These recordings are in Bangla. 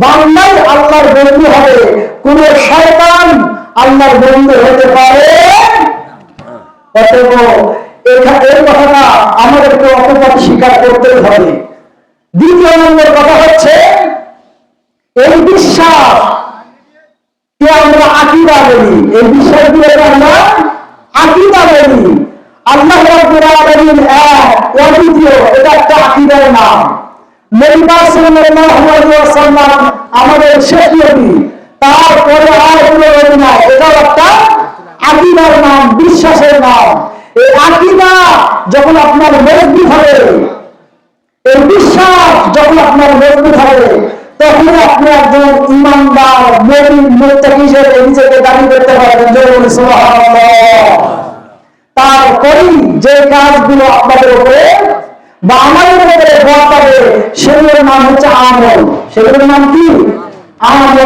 বান্দাই আল্লাহর বন্ধু হবে। কোন শয়তান আল্লাহর বন্ধু হতে পারে অতএব এই কথাটা আমাদেরকে অপবাদ স্বীকার করতেই হবে। দ্বিতীয় নম্বর কথা হচ্ছে, এই বিশ্বাস কে আমরা আকিদা বলি? এই বিশ্বাসগুলোকে আমরা আকিদা বলি। আল্লাহ রাব্বুল আলামিন এক, অদ্বিতীয়, এটা একটা আকিদার নাম। আমাদের শেষ নবী তারপরে আর কোনো নাই এটাও একটা আকিদার নাম বিশ্বাসের নাম এই আকিদা যখন আপনার মজবুত হবে এই বিশ্বাস যখন আপনার মজবুত হবে তখন আপনি একজন ইমানদার নবীন মুত্তাকি হিসেবে নিজেকে দাবি করতে পারবেন তারপরেই যে কাজগুলো আপনাদের উপরে বা আমাদের উপরে বর্তাবে সেগুলোর নাম হচ্ছে আমল। সেগুলোর নাম কি? আমল।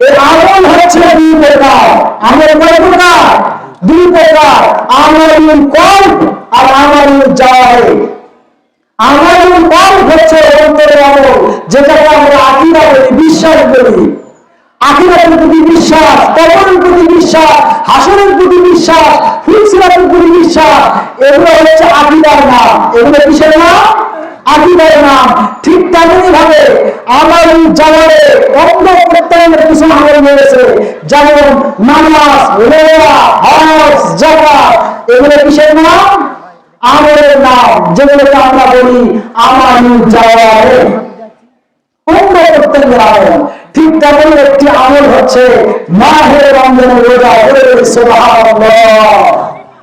এই আমল হচ্ছে দুই প্রকার। আমল কয় প্রকার? দুই প্রকার। আমল কল আর আমল জাওয়াহির আমার কম হচ্ছে অন্তরের আমল, যেটাকে আমরা আকিরা বলি, বিশ্বাস বলি। আকিরাতের প্রতি বিশ্বাস কবরের প্রতি বিশ্বাস হাসনের প্রতি বিশ্বাস প্রতি বিশ্বাস এগুলো হচ্ছে আকিদার নাম। এগুলো কিসের নাম? আকিদার নাম। ঠিক ভাবে আমার অন্য কিছু আমল যেমন নামাজ হজ এগুলো কিসের নাম? আমলের নাম। যেগুলোকে আমরা বলি আমার অন্য আমল। ঠিক একটি আমল হচ্ছে রোজা।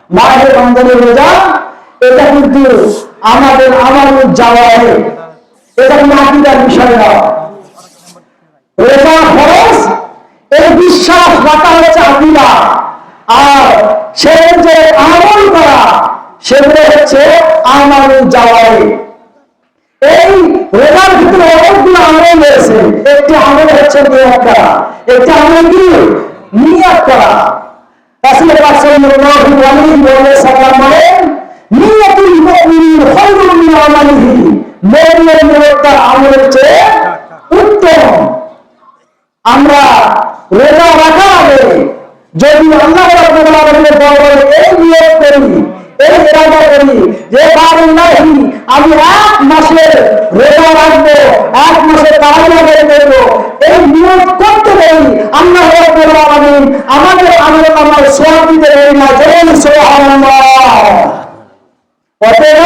মাহের রমজানের রোজা, এটা কিন্তু আমাদের আমার যাওয়ারে, এটা কোনো বিষয় না। রোজা এই বিশ্বাস রাখা আর সে যে আমল করা, সেগুলো হচ্ছে আমার যাওয়াই এই রোজার ভিতরে অনেকগুলো আমল রয়েছে। একটি আমল হচ্ছে নিয়োগ করা। একটি আমল কি? নিয়োগ করা। রাসূল পাক সাল্লাল্লাহু আলাইহি ওয়াসাল্লাম বলেন নিয়াতুল মুমিন খায়রুম মিন আমালিহি। মুমিনের নিয়ত তার আমলের উত্তম। আমরা রোজা রাখার আগে যদি আল্লাহ করি, এই ইরাদা করি যে, বারুল্লাহি, আমি এক মাসের রোজা রাখব, এক মাসের বের করব, এই নিয়োগ করতে দেই আল্লাহ আমল আমার সওয়াব দিতে দেই না যেমন সুবহানাল্লাহ। অতএব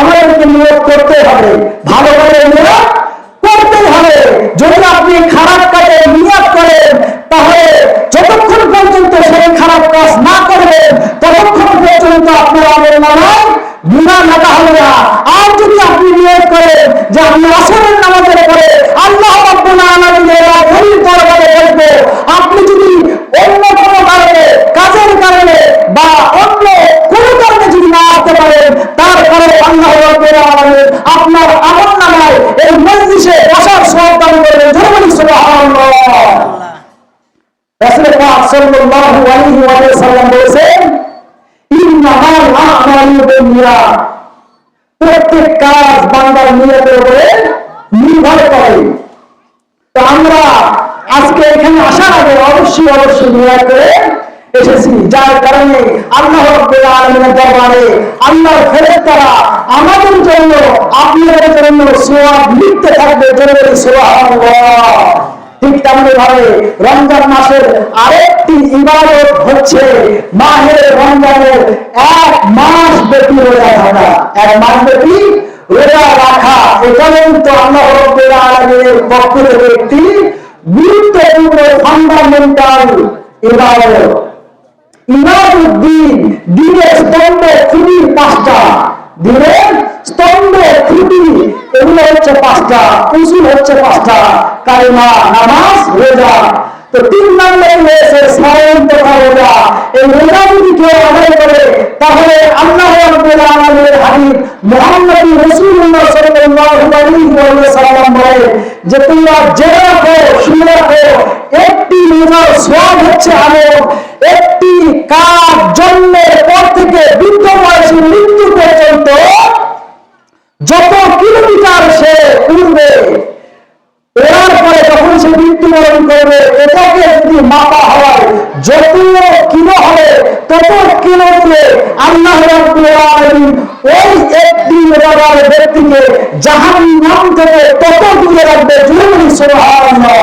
আমাদেরকে নিয়োগ করতে হবে, ভালোভাবে নিয়োগ করতেই হবে। যদি আপনি খারাপ কাজে নিয়োগ করেন, তাহলে যতক্ষণ পর্যন্ত সেই খারাপ কাজ না করবেন, ততক্ষণ পর্যন্ত আপনার আমল নামায় গুণা লাগা হবে না। আর যদি আপনি নিয়োগ করেন যে আমি আসরের নামাজের পরে আল্লাহ রাব্বুল আলামিনের গরিব দরবারে বসবো আপনি যদি অন্য কোনো কারণে কাজের কারণে বা অন্য কোনো কারণে যদি না আসতে পারেন তারপরে আল্লাহ রাব্বুল আলামিন আপনার আমল নামায় এই মজলিসে বসার সওয়াব দান করবেন জোরে বলি সুবহানাল্লাহ রাসূল পাক সাল্লাল্লাহু প্রত্যেক কাজ বান্দার নিয়তের উপরে নির্ভর করে। তো আমরা আজকে এখানে আসার আগে অবশ্যই অবশ্যই নিয়োগ করে এসেছি। যার কারণে আল্লাহ রাব্বুল আলামিনের দরবারে আল্লাহর ফেরেশতারা আমাদের জন্য, আপনাদের জন্য সওয়াব লিখতে থাকবে জোরে বলি সুবহানাল্লাহ। ঠিক তেমনি ভাবে রমজান মাসের আরেকটি ইবাদত হচ্ছে রমজানের এক মাস ব্যাপী রোজা এক মাস ব্যাপী রোজা রাখা এটা কিন্তু আল্লাহ পক্ষ থেকে একটি গুরুত্বপূর্ণ ফান্ডামেন্টাল ইবাদত। দিনের স্তম্ভ খুবই পাঁচটা। দিনের স্তম্ভ খুবই এগুলো হচ্ছে পাঁচটা উসুল হচ্ছে পাঁচটা কালিমা নামাজ রোজা তো তিন নম্বরে রয়েছে স্মরণ তথা রোজা এই রোজা যদি কেউ আদায় করে তাহলে আল্লাহ রাব্বুল আলামিনের হাবিব মুহাম্মদ রাসূলুল্লাহ সাল্লাল্লাহু আলাইহি ওয়াসাল্লাম বলে যে তোমরা জেনে রাখো শুনে রাখো একটি রোজার সওয়াব হচ্ছে আমল একটি কাজ জন্মের পর থেকে বৃদ্ধ বয়সে মৃত্যু পর্যন্ত যত কিলোমিটার সে উড়বে এরা সে মৃত্যুবরণ করবে এটাকে যদি মাপা হয় যত কিলো হবে তত কিলো দিয়ে আল্লাহ ওই একটি রোগার ব্যক্তিকে জাহান্নাম থেকে তত দূরে রাখবে জরুরি সুবহানাল্লাহ।